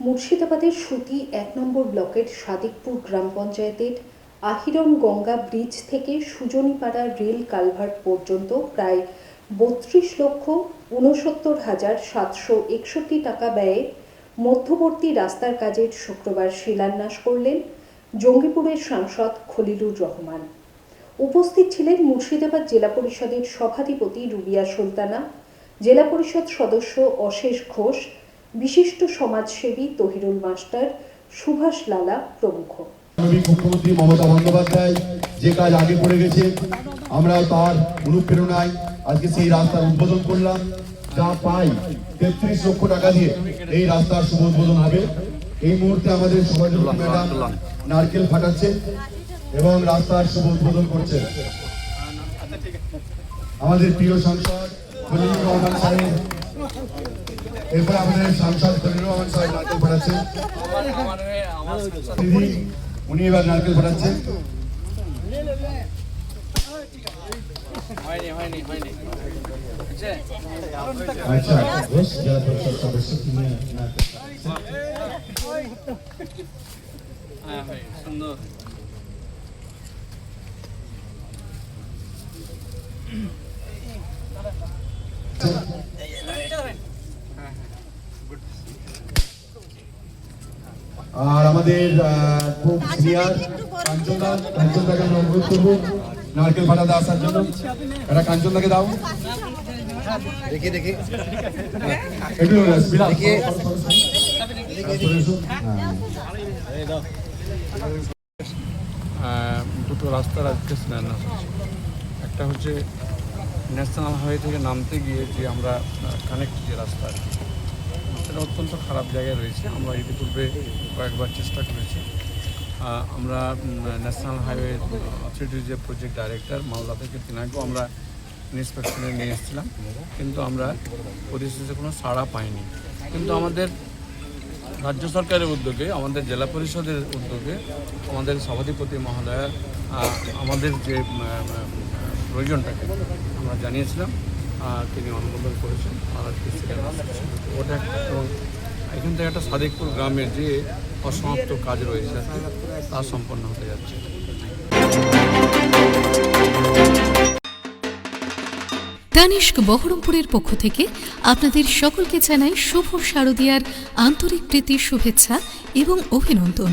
মুর্শিদাবাদের সুতি এক নম্বর ব্লকের সাদিকপুর গ্রাম পঞ্চায়েতের আহিরম গঙ্গা ব্রিজ থেকে সুজনীপাড়া রেল কালভার্ট পর্যন্ত প্রায় বত্রিশ লক্ষ ঊনসত্তর হাজার সাতশো একষট্টি টাকা ব্যয়ে মধ্যবর্তী রাস্তার কাজের শুক্রবার শিলান্যাস করলেন জঙ্গিপুরের সাংসদ খলিলুর রহমান। উপস্থিত ছিলেন মুর্শিদাবাদ জেলা পরিষদের সভাধিপতি রুবিয়া সুলতানা, জেলা পরিষদ সদস্য অশেষ ঘোষ বিশিষ্ট সমাজসেবী তহিরুল মাস্টার সুভাষ লালা প্রমুখ। মুখ্যমন্ত্রী মমতা বন্দ্যোপাধ্যায় যে কাজ আগে পড়ে গেছে আমরা তার অনুপ্রেরণায় আজকে সেই রাস্তার উদ্বোধন করলাম যা পাই তেত্রিশ লক্ষ টাকা দিয়ে এই রাস্তার শুভ উদ্বোধন হবে। এই মুহূর্তে আমাদের ম্যাডাম নারকেল ফাটাচ্ছেন এবং রাস্তার শুভ উদ্বোধন করছেন। আমাদের প্রিয় সাংসদ সাহেব এরপর আমাদের সাংসদ খলিলুর রহমান সাহেব নারকেল ফাটাচ্ছেন দিদি উনি এবার নারকেল ফাটাচ্ছেন হয়নি হয়নি হয়নি বুঝছে আচ্ছা ঘোষ জেলা পরিষদ সদস্য তিনি নারকেল হ্যাঁ ভাই সুন্দর আর আমাদের খুব সিনিয়র কাঞ্চনদা কাঞ্চনদাকে আমরা অনুরোধ করব নারকেল আসার জন্য। এটা কাঞ্চনদাকে দাও। দেখি দেখি। একটু দেখি। দুটো রাস্তার আজকে হচ্ছে একটা হচ্ছে ন্যাশনাল হাইওয়ে থেকে নামতে গিয়ে যে আমরা কানেক্ট যে রাস্তা সেটা অত্যন্ত খারাপ জায়গায় রয়েছে। আমরা ইতিপূর্বে কয়েকবার চেষ্টা করেছি। আমরা ন্যাশনাল হাইওয়ে অথরিটির যে প্রজেক্ট ডাইরেক্টর মালদা থেকে, তিনাকেও আমরা ইন্সপেকশনে নিয়ে এসেছিলাম। কিন্তু আমরা পরিস্থিতিতে কোনো সাড়া পাইনি। কিন্তু আমাদের রাজ্য সরকারের উদ্যোগে, আমাদের জেলা পরিষদের উদ্যোগে, আমাদের সভাধিপতি মহোদয়া আমাদের যে প্রয়োজনটাকে আমরা জানিয়েছিলাম। তিনি অনুমোদন করেছেন। ওটা একটা- এবং এখান থেকে একটা সাদিকপুর গ্রামের যে অসমাপ্ত কাজ রয়েছে তা সম্পন্ন হতে যাচ্ছে। তানিষ্ক বহরমপুরের পক্ষ থেকে আপনাদের সকলকে জানাই শুভ শারদীয়ার আন্তরিক প্রীতি শুভেচ্ছা এবং অভিনন্দন।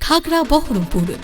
খাগড়া বহরমপুর।